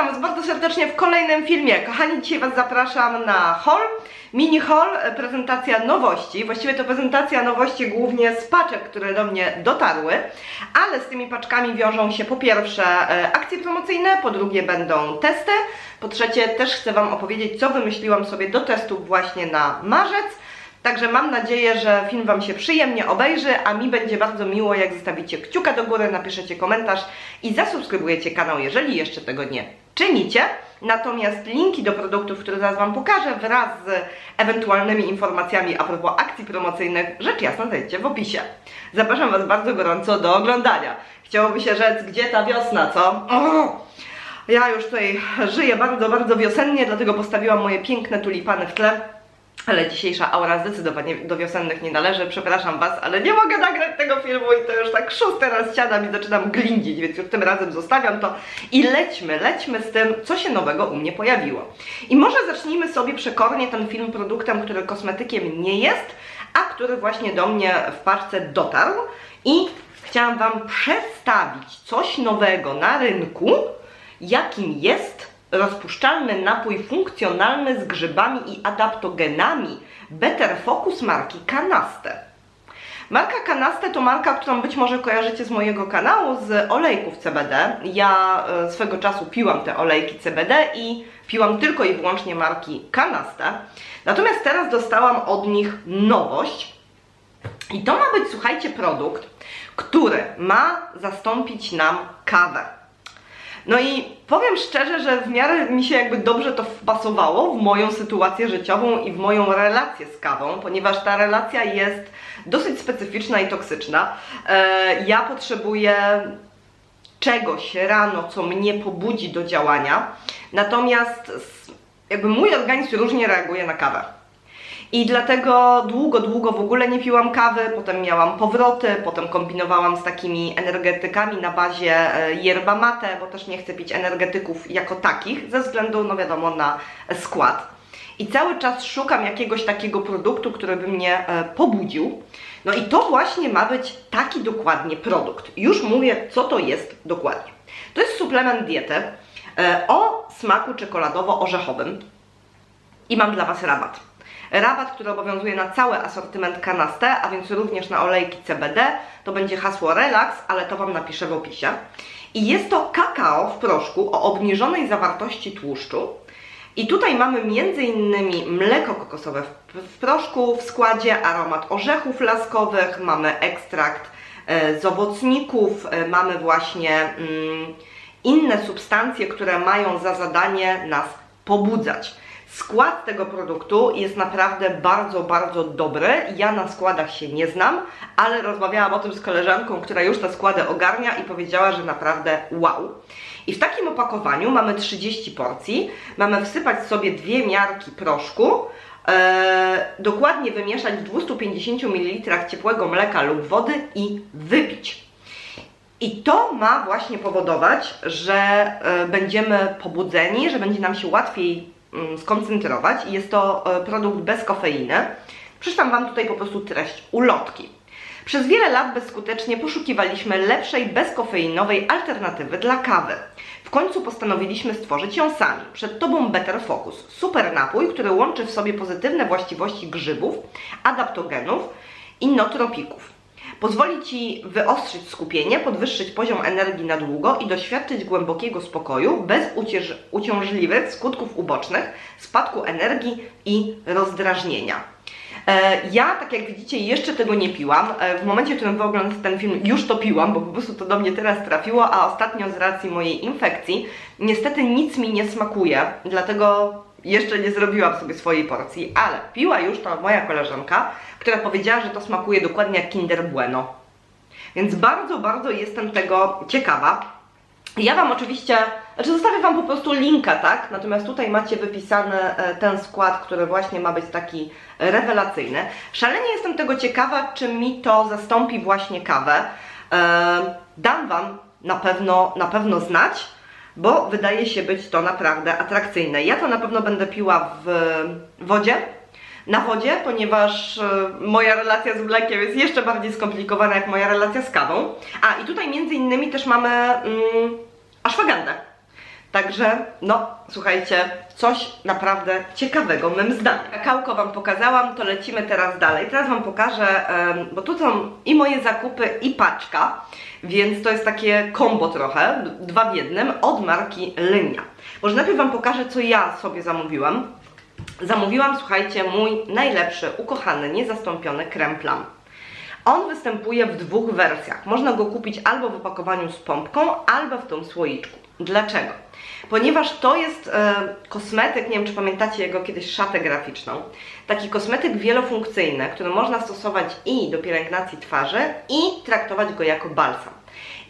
witam Was bardzo serdecznie w kolejnym filmie. Kochani, dzisiaj Was zapraszam na haul, mini haul, e, prezentacja nowości. Właściwie to prezentacja nowości głównie z paczek, które do mnie dotarły, ale z tymi paczkami wiążą się po pierwsze e, akcje promocyjne, po drugie będą testy, po trzecie też chcę Wam opowiedzieć, co wymyśliłam sobie do testów właśnie na marzec. Także mam nadzieję, że film Wam się przyjemnie obejrzy, a mi będzie bardzo miło, jak zostawicie kciuka do góry, napiszecie komentarz i zasubskrybujecie kanał, jeżeli jeszcze tego nie czynicie. Natomiast linki do produktów, które zaraz Wam pokażę, wraz z ewentualnymi informacjami a propos akcji promocyjnych, rzecz jasna znajdziecie w opisie. Zapraszam Was bardzo gorąco do oglądania. Chciałoby się rzec, gdzie ta wiosna, co? O! Ja już tutaj żyję bardzo, bardzo wiosennie, dlatego postawiłam moje piękne tulipany w tle. Ale dzisiejsza aura zdecydowanie do wiosennych nie należy. Przepraszam Was, ale nie mogę nagrać tego filmu i to już tak szósty raz siadam i zaczynam glindzić, więc już tym razem zostawiam to i lećmy, lećmy z tym, co się nowego u mnie pojawiło. I może zacznijmy sobie przekornie ten film produktem, który kosmetykiem nie jest, a który właśnie do mnie w paczce dotarł i chciałam Wam przedstawić coś nowego na rynku, jakim jest rozpuszczalny napój funkcjonalny z grzybami i adaptogenami Better Focus marki Canaste. Marka Canaste to marka, którą być może kojarzycie z mojego kanału, z olejków CBD. Ja e, swego czasu piłam te olejki CBD i piłam tylko i wyłącznie marki Canaste. Natomiast teraz dostałam od nich nowość. I to ma być, słuchajcie, produkt, który ma zastąpić nam kawę. No i powiem szczerze, że w miarę mi się jakby dobrze to wpasowało w moją sytuację życiową i w moją relację z kawą, ponieważ ta relacja jest dosyć specyficzna i toksyczna. E, ja potrzebuję czegoś rano, co mnie pobudzi do działania, natomiast jakby mój organizm różnie reaguje na kawę. I dlatego długo, długo w ogóle nie piłam kawy, potem miałam powroty, potem kombinowałam z takimi energetykami na bazie e, yerba mate, bo też nie chcę pić energetyków jako takich, ze względu, no wiadomo, na skład. I cały czas szukam jakiegoś takiego produktu, który by mnie e, pobudził. No i to właśnie ma być taki dokładnie produkt. Już mówię, co to jest dokładnie. To jest suplement diety e, o smaku czekoladowo-orzechowym i mam dla Was rabat. Rabat, który obowiązuje na cały asortyment Canaste, a więc również na olejki CBD. To będzie hasło Relax, ale to Wam napiszę w opisie. I jest to kakao w proszku o obniżonej zawartości tłuszczu. I tutaj mamy m.in. mleko kokosowe w, w proszku w składzie, aromat orzechów laskowych, mamy ekstrakt e, z owocników, e, mamy właśnie mm, inne substancje, które mają za zadanie nas pobudzać. Skład tego produktu jest naprawdę bardzo, bardzo dobry. Ja na składach się nie znam, ale rozmawiałam o tym z koleżanką, która już te składy ogarnia i powiedziała, że naprawdę wow. I w takim opakowaniu mamy 30 porcji. Mamy wsypać sobie dwie miarki proszku, e, dokładnie wymieszać w 250 ml ciepłego mleka lub wody i wypić. I to ma właśnie powodować, że e, będziemy pobudzeni, że będzie nam się łatwiej skoncentrować i jest to e, produkt bez kofeiny. Przeczytam Wam tutaj po prostu treść ulotki. Przez wiele lat bezskutecznie poszukiwaliśmy lepszej, bezkofeinowej alternatywy dla kawy. W końcu postanowiliśmy stworzyć ją sami. Przed Tobą Better Focus. Super napój, który łączy w sobie pozytywne właściwości grzybów, adaptogenów i nootropików. Pozwoli Ci wyostrzyć skupienie, podwyższyć poziom energii na długo i doświadczyć głębokiego spokoju bez ucierz- uciążliwych skutków ubocznych, spadku energii i rozdrażnienia. E, Ja, tak jak widzicie, jeszcze tego nie piłam. E, W momencie, w którym wy oglądacie ten film, już to piłam, bo po prostu to do mnie teraz trafiło, a ostatnio z racji mojej infekcji, niestety nic mi nie smakuje, dlatego jeszcze nie zrobiłam sobie swojej porcji, ale piła już to moja koleżanka, która powiedziała, że to smakuje dokładnie jak Kinder Bueno. Więc bardzo, bardzo jestem tego ciekawa. Ja Wam oczywiście, znaczy zostawię Wam po prostu linka, tak? Natomiast tutaj macie wypisany e, ten skład, który właśnie ma być taki rewelacyjny. Szalenie jestem tego ciekawa, czy mi to zastąpi właśnie kawę. E, Dam Wam na pewno, na pewno znać, bo wydaje się być to naprawdę atrakcyjne. Ja to na pewno będę piła w wodzie, na wodzie, ponieważ e, moja relacja z mlekiem jest jeszcze bardziej skomplikowana jak moja relacja z kawą. A i tutaj między innymi też mamy mm, ashwagandę. Także, no, słuchajcie, coś naprawdę ciekawego, mym zdaniem. Kakałko Wam pokazałam, to lecimy teraz dalej. Teraz Wam pokażę, bo tu są i moje zakupy, i paczka, więc to jest takie kombo trochę, dwa w jednym, od marki Lynia. Może najpierw Wam pokażę, co ja sobie zamówiłam. Zamówiłam, słuchajcie, mój najlepszy, ukochany, niezastąpiony krem plam. On występuje w dwóch wersjach. Można go kupić albo w opakowaniu z pompką, albo w tym słoiczku. Dlaczego? Ponieważ to jest e, kosmetyk, nie wiem czy pamiętacie jego kiedyś szatę graficzną, taki kosmetyk wielofunkcyjny, który można stosować i do pielęgnacji twarzy, i traktować go jako balsam.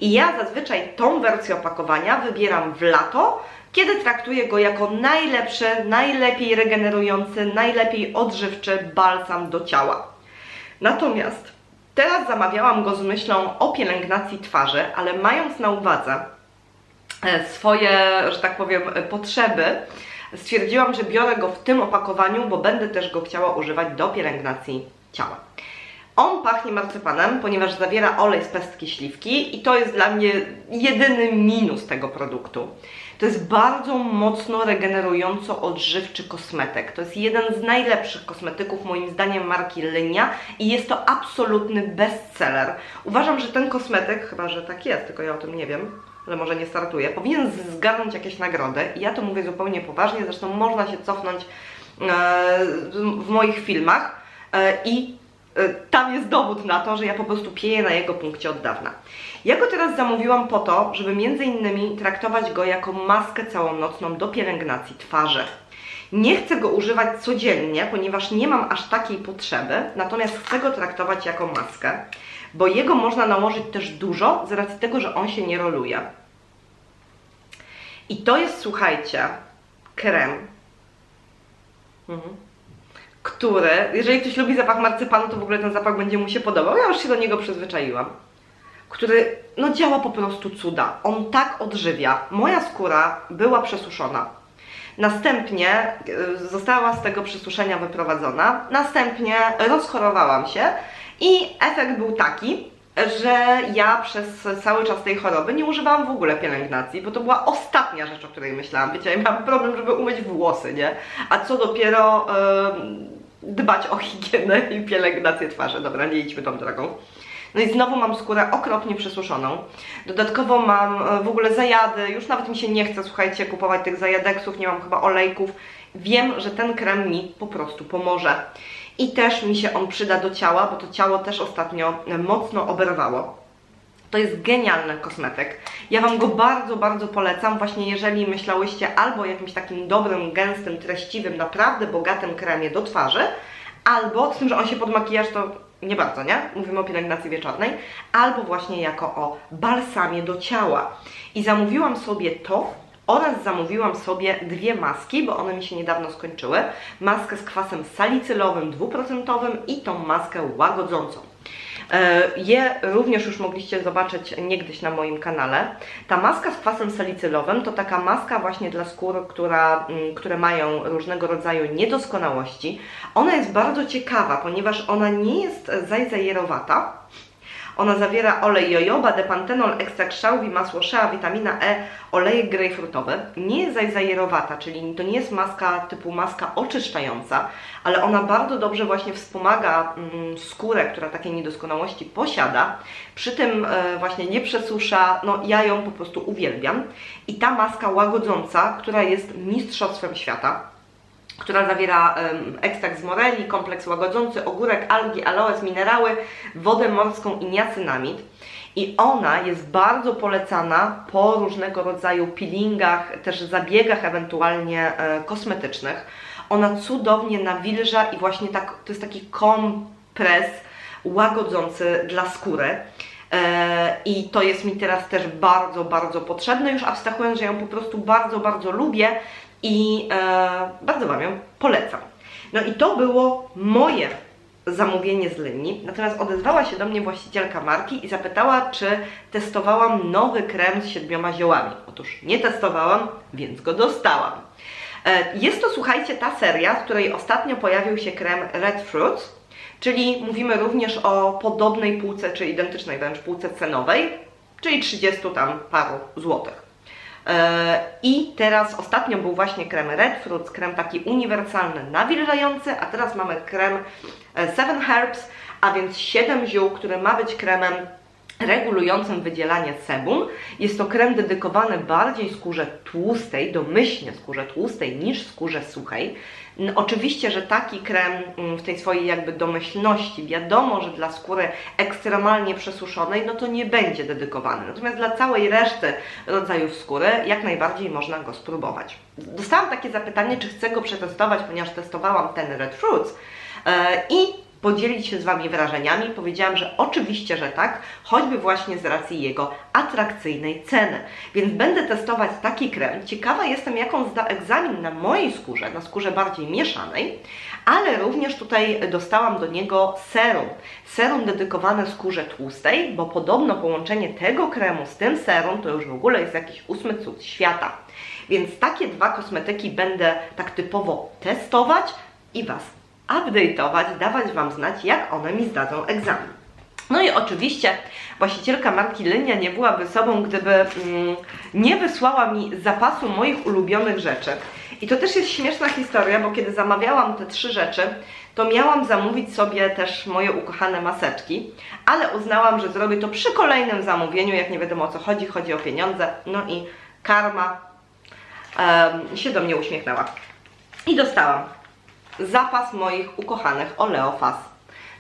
I ja zazwyczaj tą wersję opakowania wybieram w lato, kiedy traktuję go jako najlepszy, najlepiej regenerujący, najlepiej odżywczy balsam do ciała. Natomiast teraz zamawiałam go z myślą o pielęgnacji twarzy, ale mając na uwadze swoje, że tak powiem, e, potrzeby, stwierdziłam, że biorę go w tym opakowaniu, bo będę też go chciała używać do pielęgnacji ciała. On pachnie marcepanem, ponieważ zawiera olej z pestki śliwki i to jest dla mnie jedyny minus tego produktu. To jest bardzo mocno regenerująco odżywczy kosmetyk. To jest jeden z najlepszych kosmetyków moim zdaniem marki Lynia i jest to absolutny bestseller. Uważam, że ten kosmetyk, chyba że tak jest, tylko ja o tym nie wiem, ale może nie startuje, powinien zgarnąć jakieś nagrody i ja to mówię zupełnie poważnie, zresztą można się cofnąć e, w moich filmach e, i e, tam jest dowód na to, że ja po prostu pieję na jego punkcie od dawna. Ja go teraz zamówiłam po to, żeby między innymi traktować go jako maskę całonocną do pielęgnacji twarzy. Nie chcę go używać codziennie, ponieważ nie mam aż takiej potrzeby, natomiast chcę go traktować jako maskę, bo jego można nałożyć też dużo z racji tego, że on się nie roluje. I to jest, słuchajcie, krem, mhm. który, jeżeli ktoś lubi zapach marcypanu, to w ogóle ten zapach będzie mu się podobał. Ja już się do niego przyzwyczaiłam który no działa po prostu cuda. On tak odżywia. Moja skóra była przesuszona. Następnie y, została z tego przesuszenia wyprowadzona. Następnie rozchorowałam się i efekt był taki, że ja przez cały czas tej choroby nie używałam w ogóle pielęgnacji, bo to była ostatnia rzecz, o której myślałam. Wiecie, ja miałam problem, żeby umyć włosy, nie? A co dopiero ym, dbać o higienę i pielęgnację twarzy. Dobra, nie idźmy tą drogą. No i znowu mam skórę okropnie przesuszoną. Dodatkowo mam e, w ogóle zajady, już nawet mi się nie chce, słuchajcie, kupować tych zajadeksów, nie mam chyba olejków. Wiem, że ten krem mi po prostu pomoże. I też mi się on przyda do ciała, bo to ciało też ostatnio mocno oberwało. To jest genialny kosmetyk. Ja Wam go bardzo, bardzo polecam, właśnie jeżeli myślałyście albo o jakimś takim dobrym, gęstym, treściwym, naprawdę bogatym kremie do twarzy, albo, z tym, że on się pod makijaż to nie bardzo, nie? Mówimy o pielęgnacji wieczornej, albo właśnie jako o balsamie do ciała. I zamówiłam sobie to oraz zamówiłam sobie dwie maski, bo one mi się niedawno skończyły. Maskę z kwasem salicylowym dwuprocentowym i tą maskę łagodzącą. E, Je również już mogliście zobaczyć niegdyś na moim kanale. Ta maska z kwasem salicylowym to taka maska właśnie dla skór, która, mm, które mają różnego rodzaju niedoskonałości. Ona jest bardzo ciekawa, ponieważ ona nie jest zajzajerowata. Ona zawiera olej jojoba, depantenol, ekstrakt szałwi, masło shea, witamina E, olejek grejpfrutowy. Nie jest zajzajerowata, czyli to nie jest maska typu maska oczyszczająca, ale ona bardzo dobrze właśnie wspomaga mm, skórę, która takie niedoskonałości posiada. Przy tym e, właśnie nie przesusza, no ja ją po prostu uwielbiam. I ta maska łagodząca, która jest mistrzostwem świata, która zawiera ekstrakt z moreli, kompleks łagodzący, ogórek, algi, aloes, minerały, wodę morską i niacynamid. I ona jest bardzo polecana po różnego rodzaju peelingach, też zabiegach ewentualnie e, kosmetycznych. Ona cudownie nawilża i właśnie tak, to jest taki kompres łagodzący dla skóry. E, I to jest mi teraz też bardzo, bardzo potrzebne, już abstrahując, że ją po prostu bardzo, bardzo lubię i e, bardzo Wam ją polecam. No i to było moje zamówienie z Lyni, natomiast odezwała się do mnie właścicielka marki i zapytała, czy testowałam nowy krem z siedmioma ziołami. Otóż nie testowałam, więc go dostałam. E, Jest to, słuchajcie, ta seria, w której ostatnio pojawił się krem Red Fruits, czyli mówimy również o podobnej półce, czy identycznej wręcz półce cenowej, czyli 30 tam paru złotych. E, I teraz ostatnio był właśnie krem Red Fruits, krem taki uniwersalny, nawilżający, a teraz mamy krem e, Seven Herbs, a więc 7 ziół, który ma być kremem regulującym wydzielanie sebum. Jest to krem dedykowany bardziej skórze tłustej, domyślnie skórze tłustej niż skórze suchej. N- Oczywiście, że taki krem mm, w tej swojej jakby domyślności, wiadomo, że dla skóry ekstremalnie przesuszonej, no to nie będzie dedykowany. Natomiast dla całej reszty rodzajów skóry jak najbardziej można go spróbować. Dostałam takie zapytanie, czy chcę go przetestować, ponieważ testowałam ten Red Fruits e, i podzielić się z Wami wrażeniami. Powiedziałam, że oczywiście, że tak, choćby właśnie z racji jego atrakcyjnej ceny. Więc będę testować taki krem. Ciekawa jestem, jaką zda egzamin na mojej skórze, na skórze bardziej mieszanej, ale również tutaj dostałam do niego serum. Serum dedykowane skórze tłustej, bo podobno połączenie tego kremu z tym serum to już w ogóle jest jakiś ósmy cud świata. Więc takie dwa kosmetyki będę tak typowo testować i Was update'ować, dawać Wam znać, jak one mi zdadzą egzamin. No i oczywiście właścicielka marki Lynia nie byłaby sobą, gdyby mm, nie wysłała mi zapasu moich ulubionych rzeczy. I to też jest śmieszna historia, bo kiedy zamawiałam te trzy rzeczy, to miałam zamówić sobie też moje ukochane maseczki, ale uznałam, że zrobię to przy kolejnym zamówieniu, jak nie wiadomo o co chodzi, chodzi o pieniądze. No i karma em, się do mnie uśmiechnęła. I dostałam zapas moich ukochanych Oleofas,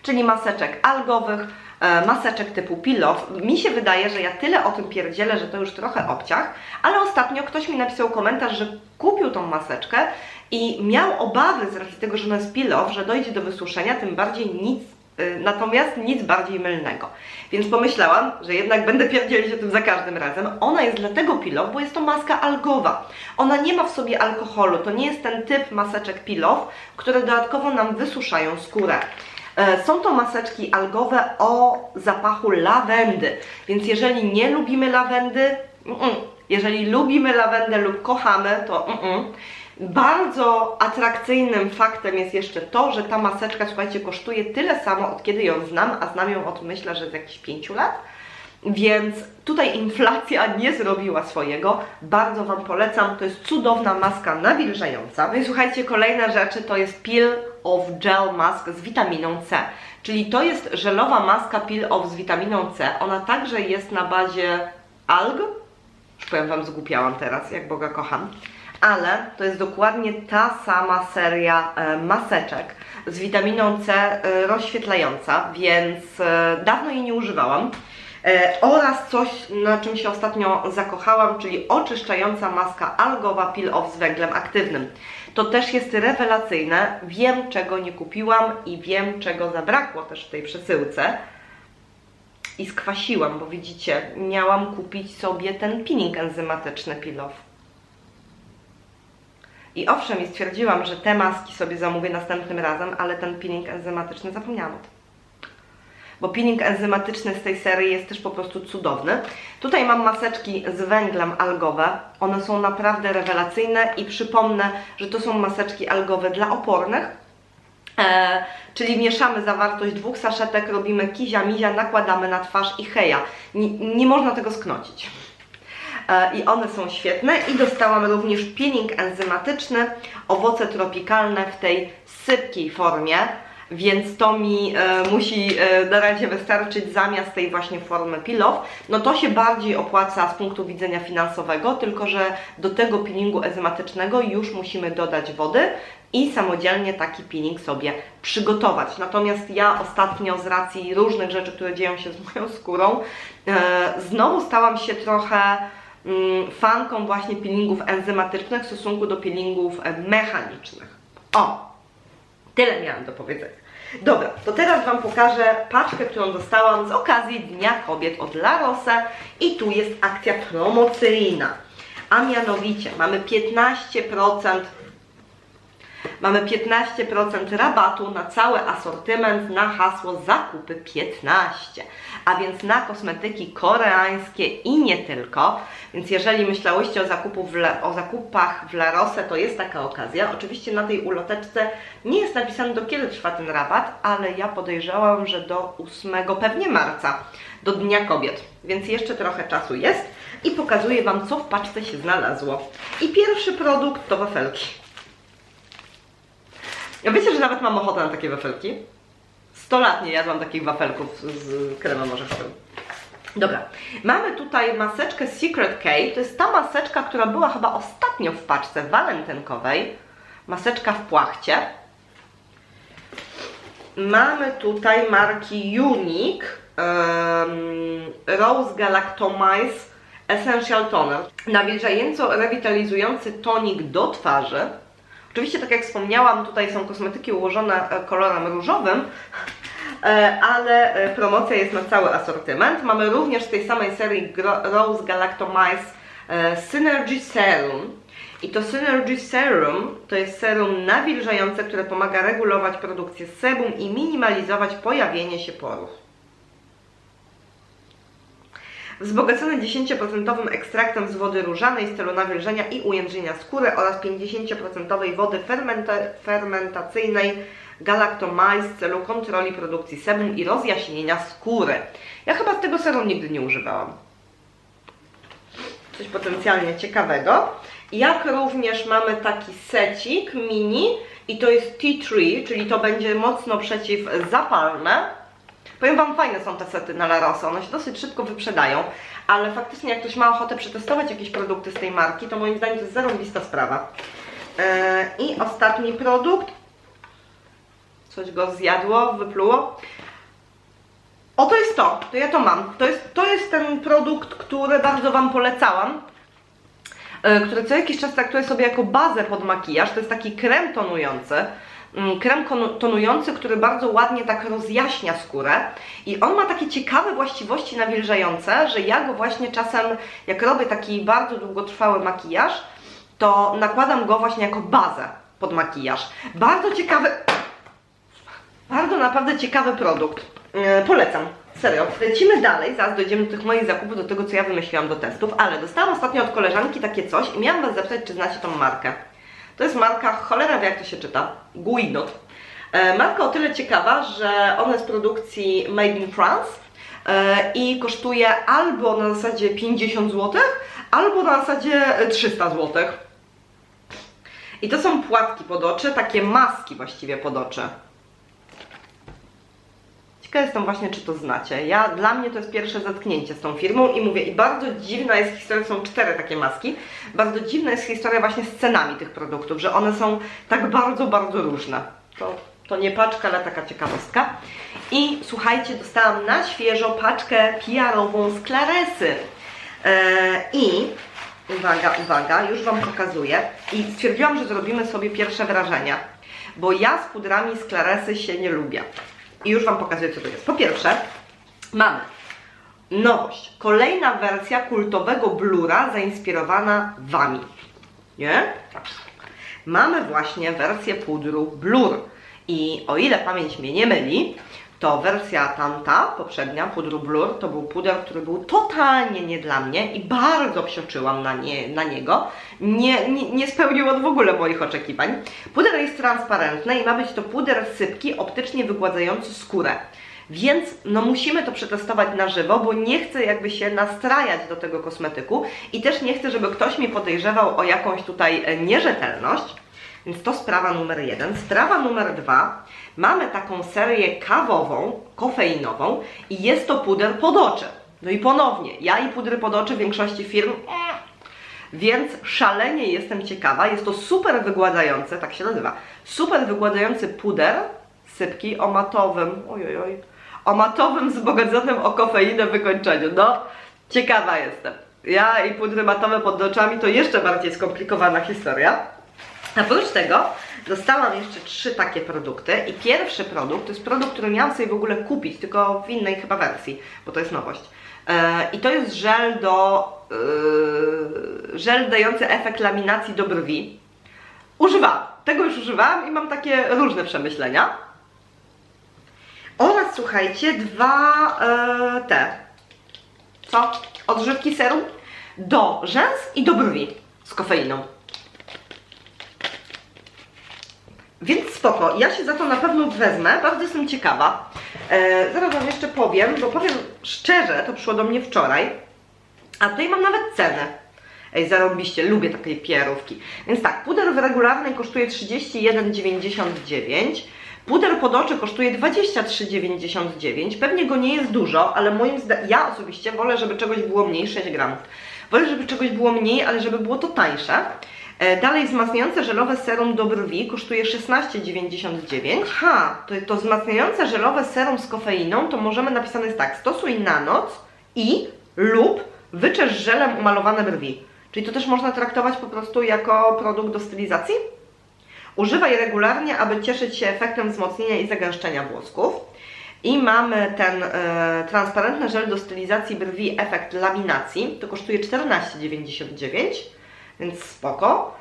czyli maseczek algowych, e, maseczek typu pilow. Mi się wydaje, że ja tyle o tym pierdzielę, że to już trochę obciach, ale ostatnio ktoś mi napisał komentarz, że kupił tą maseczkę i miał obawy z racji tego, że ona jest pilow, że dojdzie do wysuszenia, tym bardziej nic Natomiast nic bardziej mylnego. Więc pomyślałam, że jednak będę pierdzielić o tym za każdym razem. Ona jest dlatego pilow, bo jest to maska algowa. Ona nie ma w sobie alkoholu. To nie jest ten typ maseczek pilow, które dodatkowo nam wysuszają skórę. E, Są to maseczki algowe o zapachu lawendy, więc jeżeli nie lubimy lawendy, jeżeli lubimy lawendę lub kochamy, to. Bardzo atrakcyjnym faktem jest jeszcze to, że ta maseczka, słuchajcie, kosztuje tyle samo od kiedy ją znam, a znam ją od myślę, że z jakichś 5 lat. Więc tutaj inflacja nie zrobiła swojego. Bardzo Wam polecam. To jest cudowna maska nawilżająca. No i słuchajcie, kolejne rzeczy to jest Peel of Gel Mask z witaminą C. Czyli to jest żelowa maska Peel Off z witaminą C. Ona także jest na bazie alg. Już powiem Wam, zgłupiałam teraz, jak Boga kocham. Ale to jest dokładnie ta sama seria e, maseczek z witaminą C e, rozświetlająca, więc e, dawno jej nie używałam. Oraz coś, na czym się ostatnio zakochałam, czyli oczyszczająca maska algowa Peel Off z węglem aktywnym. To też jest rewelacyjne. Wiem, czego nie kupiłam i wiem, czego zabrakło też w tej przesyłce. I skwasiłam, bo widzicie, miałam kupić sobie ten peeling enzymatyczny Off. I owszem, i stwierdziłam, że te maski sobie zamówię następnym razem, ale ten peeling enzymatyczny zapomniałam o tym bo peeling enzymatyczny z tej serii jest też po prostu cudowny. Tutaj mam maseczki z węglem algowe. One są naprawdę rewelacyjne i przypomnę, że to są maseczki algowe dla opornych. E, czyli mieszamy zawartość dwóch saszetek, robimy kizia, mizia, nakładamy na twarz i heja. Nie, nie można tego sknocić. E, I one są świetne. I dostałam również peeling enzymatyczny, owoce tropikalne w tej sypkiej formie więc to mi e, musi e, na razie wystarczyć zamiast tej właśnie formy pilow. No to się bardziej opłaca z punktu widzenia finansowego, tylko że do tego peelingu enzymatycznego już musimy dodać wody i samodzielnie taki peeling sobie przygotować. Natomiast ja ostatnio z racji różnych rzeczy, które dzieją się z moją skórą, znowu stałam się trochę fanką właśnie peelingów enzymatycznych w stosunku do peelingów e, mechanicznych. O, Tyle miałam do powiedzenia. Dobra, to teraz Wam pokażę paczkę, którą dostałam z okazji Dnia Kobiet od La Rosa i tu jest akcja promocyjna. A mianowicie mamy 15% Mamy 15% rabatu na cały asortyment na hasło zakupy 15, a więc na kosmetyki koreańskie i nie tylko. Więc jeżeli myślałyście o, zakupu w o zakupach w La Rose, to jest taka okazja. Oczywiście na tej uloteczce nie jest napisane do kiedy trwa ten rabat, ale ja podejrzewam, że do 8 pewnie marca, do Dnia Kobiet, więc jeszcze trochę czasu jest. i pokazuję Wam, co w paczce się znalazło. I pierwszy produkt to wafelki. Ja wiecie, że nawet mam ochotę na takie wafelki? 100 lat nie jadłam takich wafelków z, kremem orzechowym. Dobra, mamy tutaj maseczkę Secret K. To jest ta maseczka, która była chyba ostatnio w paczce walentynkowej. Maseczka w płachcie. Mamy tutaj marki Unique um, Rose Galactomize Essential Toner. Nawilżająco rewitalizujący tonik do twarzy. Oczywiście, tak jak wspomniałam, tutaj są kosmetyki ułożone kolorem różowym, ale e, promocja jest na cały asortyment. Mamy również z tej samej serii Rose Galactomize e, Synergy Serum. I to Synergy Serum to jest serum nawilżające, które pomaga regulować produkcję sebum i minimalizować pojawienie się porów. Wzbogacone 10% ekstraktem z wody różanej w celu nawilżenia i ujędrzenia skóry oraz 50% wody fermenta fermentacyjnej galactomize w celu kontroli produkcji sebum i rozjaśnienia skóry. Ja chyba tego serum nigdy nie używałam. Coś potencjalnie ciekawego. Jak również mamy taki secik mini i to jest tea tree, czyli to będzie mocno przeciwzapalne. Powiem Wam, fajne są te sety na La Rosa, one się dosyć szybko wyprzedają, ale faktycznie jak ktoś ma ochotę przetestować jakieś produkty z tej marki, to moim zdaniem to jest zarąbista sprawa. Yy, I ostatni produkt. Coś go zjadło, wypluło. O, to jest to, to ja to mam. To jest, to jest ten produkt, który bardzo Wam polecałam, yy, który co jakiś czas traktuję sobie jako bazę pod makijaż. To jest taki krem tonujący. Mm, krem tonujący, który bardzo ładnie tak rozjaśnia skórę i on ma takie ciekawe właściwości nawilżające, że ja go właśnie czasem, jak robię taki bardzo długotrwały makijaż, to nakładam go właśnie jako bazę pod makijaż. Bardzo ciekawy, bardzo naprawdę ciekawy produkt. Yy, polecam. Serio. Lecimy dalej, zaraz dojdziemy do tych moich zakupów, do tego co ja wymyśliłam do testów, ale dostałam ostatnio od koleżanki takie coś i miałam Was zapytać, czy znacie tą markę. To jest marka, cholera wie jak to się czyta, Guinot. E, marka o tyle ciekawa, że ona jest produkcji Made in France e, i kosztuje albo na zasadzie 50 zł, albo na zasadzie 300 zł. I to są płatki pod oczy, takie maski właściwie pod oczy. Ciekawa jestem właśnie, czy to znacie. Ja, dla mnie to jest pierwsze zetknięcie z tą firmą i mówię, i bardzo dziwna jest historia, są cztery takie maski, bardzo dziwna jest historia właśnie z cenami tych produktów, że one są tak bardzo, bardzo różne. To, to nie paczka, ale taka ciekawostka. I słuchajcie, dostałam na świeżo paczkę PR-ową z Claresy. Eee, I uwaga, uwaga, już Wam pokazuję. I stwierdziłam, że zrobimy sobie pierwsze wrażenia, bo ja z pudrami z Claresy się nie lubię. I już Wam pokazuję, co to jest. Po pierwsze, mamy nowość. Kolejna wersja kultowego blura zainspirowana Wami. Nie? Mamy właśnie wersję pudru blur. I o ile pamięć mnie nie myli, to wersja tamta, poprzednia, pudru blur, to był puder, który był totalnie nie dla mnie i bardzo psioczyłam na, nie, na niego. Nie, nie, nie spełnił on w ogóle moich oczekiwań. Puder jest transparentny i ma być to puder sypki optycznie wygładzający skórę. Więc no musimy to przetestować na żywo, bo nie chcę jakby się nastrajać do tego kosmetyku i też nie chcę, żeby ktoś mnie podejrzewał o jakąś tutaj e, nierzetelność. Więc to sprawa numer jeden. Sprawa numer dwa. Mamy taką serię kawową, kofeinową i jest to puder pod oczy. No i ponownie, ja i pudry pod oczy w większości firm więc szalenie jestem ciekawa. Jest to super wygładzające, tak się nazywa, super wygładzający puder sypki o matowym, ojojoj, o matowym wzbogaconym o kofeinę wykończeniu. No, ciekawa jestem. Ja i pudry matowe pod oczami to jeszcze bardziej skomplikowana historia. Oprócz tego dostałam jeszcze trzy takie produkty i pierwszy produkt to jest produkt, który miałam sobie w ogóle kupić, tylko w innej chyba wersji, bo to jest nowość. E, I to jest żel do yy, żel dający efekt laminacji do brwi. Używałam, tego już używałam i mam takie różne przemyślenia. Oraz słuchajcie, dwa e, te co? Odżywki serum do rzęs i do brwi z kofeiną. Więc spoko, ja się za to na pewno wezmę, bardzo jestem ciekawa. E, zaraz Wam jeszcze powiem, bo powiem szczerze, to przyszło do mnie wczoraj, A tutaj mam nawet cenę. Ej, zarobiście, lubię takiej pierówki. Więc tak, puder w regularnej kosztuje 31,99. Puder pod oczy kosztuje 23,99. Pewnie go nie jest dużo, ale moim zdaniem, ja osobiście wolę, żeby czegoś było mniej, 6 gramów. Wolę, żeby czegoś było mniej, ale żeby było to tańsze. E, Dalej wzmacniające żelowe serum do brwi kosztuje 16,99. Ha, to, to wzmacniające żelowe serum z kofeiną to możemy napisane jest tak, stosuj na noc i lub wyczesz żelem umalowane brwi. Czyli to też można traktować po prostu jako produkt do stylizacji? Używaj regularnie, aby cieszyć się efektem wzmocnienia i zagęszczenia włosków. I mamy ten e, transparentny żel do stylizacji brwi efekt laminacji. To kosztuje 14,99, więc spoko.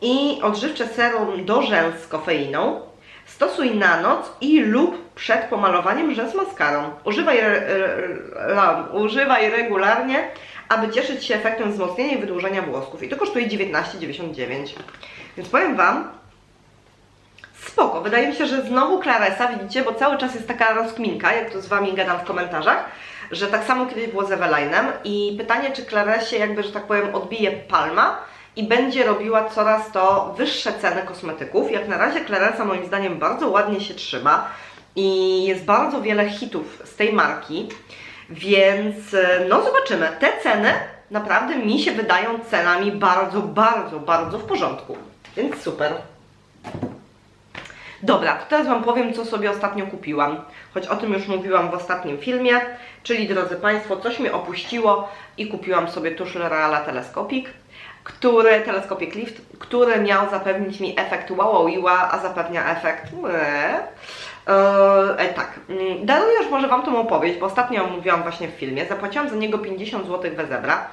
I odżywcze serum do rzęs z kofeiną. Stosuj na noc i lub przed pomalowaniem rzęs maskarą. Używaj, re, re, używaj regularnie, aby cieszyć się efektem wzmocnienia i wydłużenia włosków. I to kosztuje 19,99. Więc powiem Wam, spoko. Wydaje mi się, że znowu Claresa, widzicie, bo cały czas jest taka rozkminka, jak to z Wami gadam w komentarzach, że tak samo kiedyś było z Evelinem i pytanie, czy Claresie jakby, że tak powiem, odbije palma i będzie robiła coraz to wyższe ceny kosmetyków. Jak na razie Claresa moim zdaniem bardzo ładnie się trzyma i jest bardzo wiele hitów z tej marki, więc e, no zobaczymy. Te ceny naprawdę mi się wydają cenami bardzo, bardzo, bardzo w porządku. Więc super. Dobra, to teraz Wam powiem, co sobie ostatnio kupiłam. Choć o tym już mówiłam w ostatnim filmie. Czyli, drodzy Państwo, coś mnie opuściło i kupiłam sobie tusz L'Oreala Telescopic, który, Telescopic Lift, który miał zapewnić mi efekt wow a zapewnia efekt e, e, tak, mm, daruję już może Wam tą opowieść, bo ostatnio mówiłam właśnie w filmie. Zapłaciłam za niego 50 zł we zebra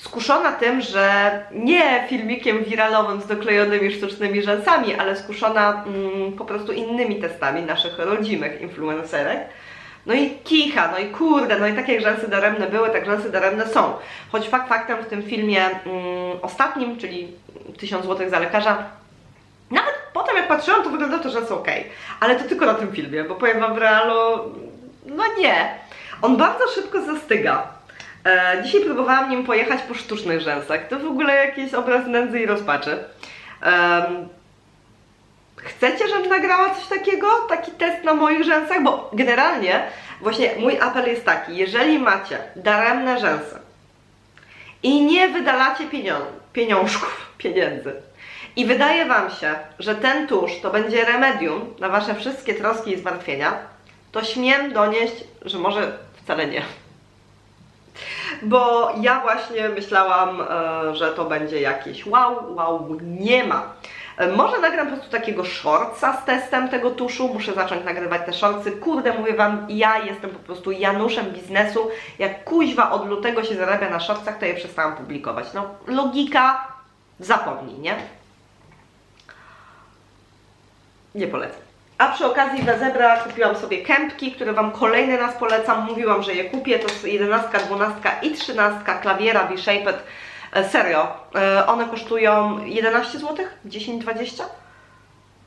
skuszona tym, że nie filmikiem wiralowym z doklejonymi sztucznymi rzęsami, ale skuszona mm, po prostu innymi testami naszych rodzimych influencerek. No i kicha, no i kurde, no i takie rzęsy daremne były, tak rzęsy daremne są. Choć fakt faktem w tym filmie mm, ostatnim, czyli 1000 zł za lekarza, nawet potem jak patrzyłam, to wyglądało to, że jest ok. Ale to tylko na tym filmie, bo powiem Wam w realu, no nie. On bardzo szybko zastyga. E, dzisiaj próbowałam nim pojechać po sztucznych rzęsach. To w ogóle jakiś obraz nędzy i rozpaczy. E, chcecie, żebym nagrała coś takiego? Taki test na moich rzęsach? Bo generalnie właśnie mój apel jest taki, jeżeli macie daremne rzęsy i nie wydalacie pieniążków, pieniędzy i wydaje Wam się, że ten tusz to będzie remedium na Wasze wszystkie troski i zmartwienia, to śmiem donieść, że może wcale nie bo ja właśnie myślałam, e, że to będzie jakieś wow, wow, nie ma. E, może nagram po prostu takiego shortsa z testem tego tuszu, muszę zacząć nagrywać te shortsy. Kurde, mówię Wam, ja jestem po prostu Januszem biznesu. Jak kuźwa od lutego się zarabia na shortsach, to je przestałam publikować. No, logika, zapomnij, nie? Nie polecam. A przy okazji na Zebra kupiłam sobie kępki, które Wam kolejny raz polecam. Mówiłam, że je kupię. To jest 11, 12 i 13 klawiera B-Shaped. E, serio. E, one kosztują 11 zł? 10-20?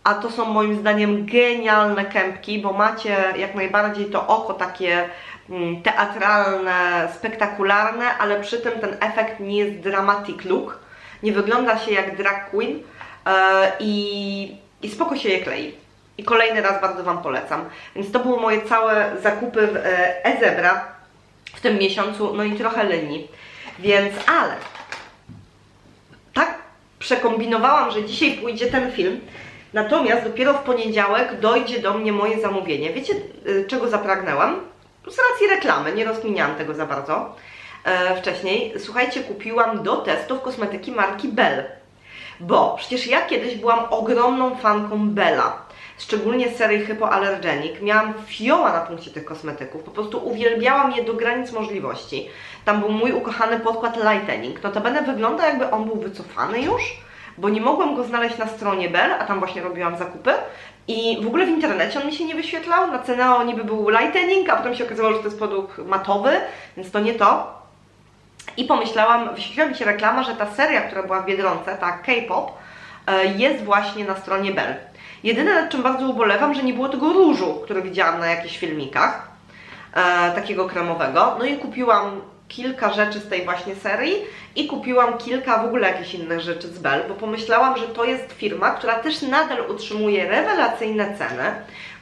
A to są moim zdaniem genialne kępki, bo macie jak najbardziej to oko takie mm, teatralne, spektakularne, ale przy tym ten efekt nie jest dramatic look. Nie wygląda się jak drag queen e, i, i spoko się je klei. I kolejny raz bardzo Wam polecam. Więc to były moje całe zakupy w Ezebra w tym miesiącu, no i trochę leni. Więc, ale przekombinowałam, że dzisiaj pójdzie ten film, natomiast dopiero w poniedziałek dojdzie do mnie moje zamówienie. Wiecie, y, czego zapragnęłam? Z racji reklamy, nie rozkminiałam tego za bardzo e, wcześniej. Słuchajcie, kupiłam do testów kosmetyki marki Bell. Bo przecież ja kiedyś byłam ogromną fanką Bella szczególnie serii Hypoallergenic. Miałam fioła na punkcie tych kosmetyków, po prostu uwielbiałam je do granic możliwości. Tam był mój ukochany podkład Lightening. Notabene wygląda jakby on był wycofany już, bo nie mogłam go znaleźć na stronie Bell, a tam właśnie robiłam zakupy. I w ogóle w internecie on mi się nie wyświetlał, na cenę niby był lightening, a potem się okazało, że to jest produkt matowy, więc to nie to. I pomyślałam, wyświetliła mi się reklama, że ta seria, która była w Biedronce, ta K-pop, e, jest właśnie na stronie Bell. Jedyne nad czym bardzo ubolewam, że nie było tego różu, który widziałam na jakichś filmikach, e, takiego kremowego. No i kupiłam kilka rzeczy z tej właśnie serii i kupiłam kilka w ogóle jakichś innych rzeczy z Bell, bo pomyślałam, że to jest firma, która też nadal utrzymuje rewelacyjne ceny,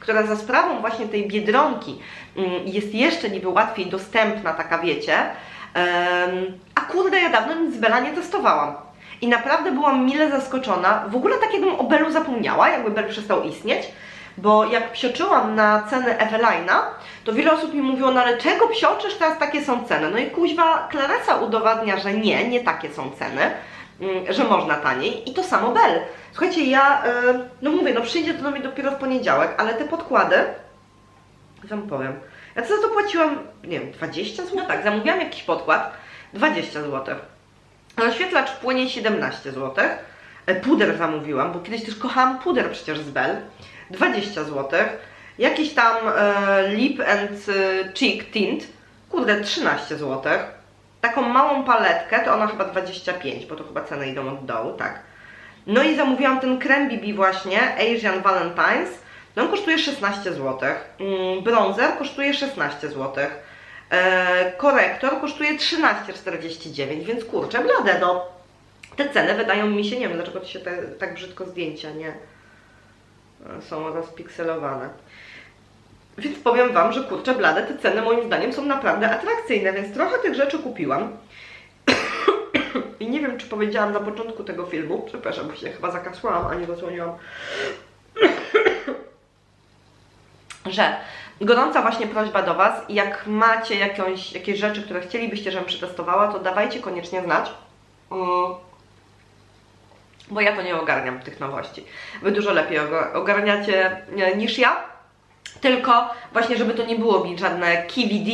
która za sprawą właśnie tej Biedronki mm, jest jeszcze niby łatwiej dostępna, taka wiecie, a kurde, ja dawno nic z Bella nie testowałam. I naprawdę byłam mile zaskoczona. W ogóle tak jakbym o Bellu zapomniała, jakby Bell przestał istnieć. Bo jak psioczyłam na ceny Evelina, to wiele osób mi mówiło, no ale czego psioczysz, teraz takie są ceny. No i kuźwa, Claresa udowadnia, że nie, nie takie są ceny, mm, że można taniej. I to samo Bell. Słuchajcie, ja, y, no mówię, no przyjdzie to do mnie dopiero w poniedziałek, ale te podkłady, wam powiem, ja za to płaciłam, nie wiem, 20 zł? No tak, zamówiłam jakiś podkład, 20 zł. Rozświetlacz płynie 17 zł. E, Puder zamówiłam, bo kiedyś też kochałam puder przecież z Bell. 20 zł. Jakiś tam e, lip and e, cheek tint, kurde 13 zł. Taką małą paletkę, to ona chyba 25, bo to chyba ceny idą od dołu, tak. No i zamówiłam ten krem BB właśnie, Asian Valentine's. No on kosztuje 16 zł. Mm, Bronzer kosztuje 16 zł. E, korektor kosztuje 13,49, więc kurczę, blade, no. Te ceny wydają mi się, nie wiem dlaczego to się te, tak brzydko zdjęcia nie e, są rozpikselowane. Więc powiem Wam, że kurczę blade, te ceny moim zdaniem są naprawdę atrakcyjne, więc trochę tych rzeczy kupiłam. I nie wiem, czy powiedziałam na początku tego filmu, przepraszam, bo się chyba zakasłałam, a nie zasłoniłam, że gorąca właśnie prośba do Was, jak macie jakąś, jakieś rzeczy, które chcielibyście, żebym przetestowała, to dawajcie koniecznie znać. Mm. Bo ja to nie ogarniam tych nowości. Wy dużo lepiej oga- ogarniacie e, niż ja. Tylko właśnie, żeby to nie było mi żadne KVD,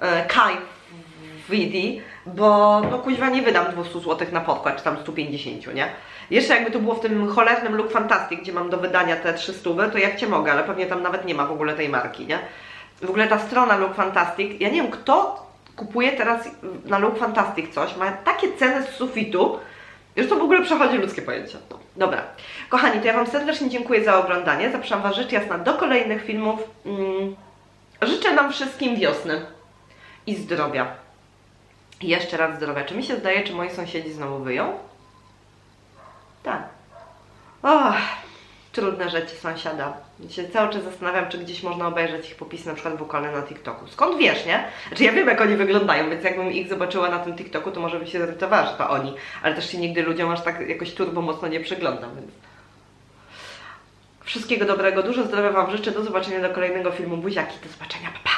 e, KVD, bo no kuźwa nie wydam 200 zł na podkład, czy tam 150, nie? Jeszcze jakby to było w tym cholernym Look Fantastic, gdzie mam do wydania te 300, to jak Cię mogę, ale pewnie tam nawet nie ma w ogóle tej marki, nie? W ogóle ta strona Look Fantastic, ja nie wiem kto kupuje teraz na Look Fantastic coś, ma takie ceny z sufitu, że to w ogóle przechodzi ludzkie pojęcie. Dobra. Kochani, to ja Wam serdecznie dziękuję za oglądanie. Zapraszam Was rzecz jasna do kolejnych filmów. Mm, Życzę nam wszystkim wiosny i zdrowia. Jeszcze raz zdrowia. Czy mi się zdaje, czy moi sąsiedzi znowu wyją? Tak. Och, trudne rzeczy sąsiada. Ja się cały czas zastanawiam, czy gdzieś można obejrzeć ich popisy na przykład wokalne na TikToku. Skąd wiesz, nie? Znaczy ja wiem, jak oni wyglądają, więc jakbym ich zobaczyła na tym TikToku, to może bym się zirytowała, że to oni. Ale też się nigdy ludziom aż tak jakoś turbo mocno nie przyglądam, więc... Wszystkiego dobrego, dużo zdrowia Wam życzę. Do zobaczenia do kolejnego filmu. Buziaki, do zobaczenia, pa pa!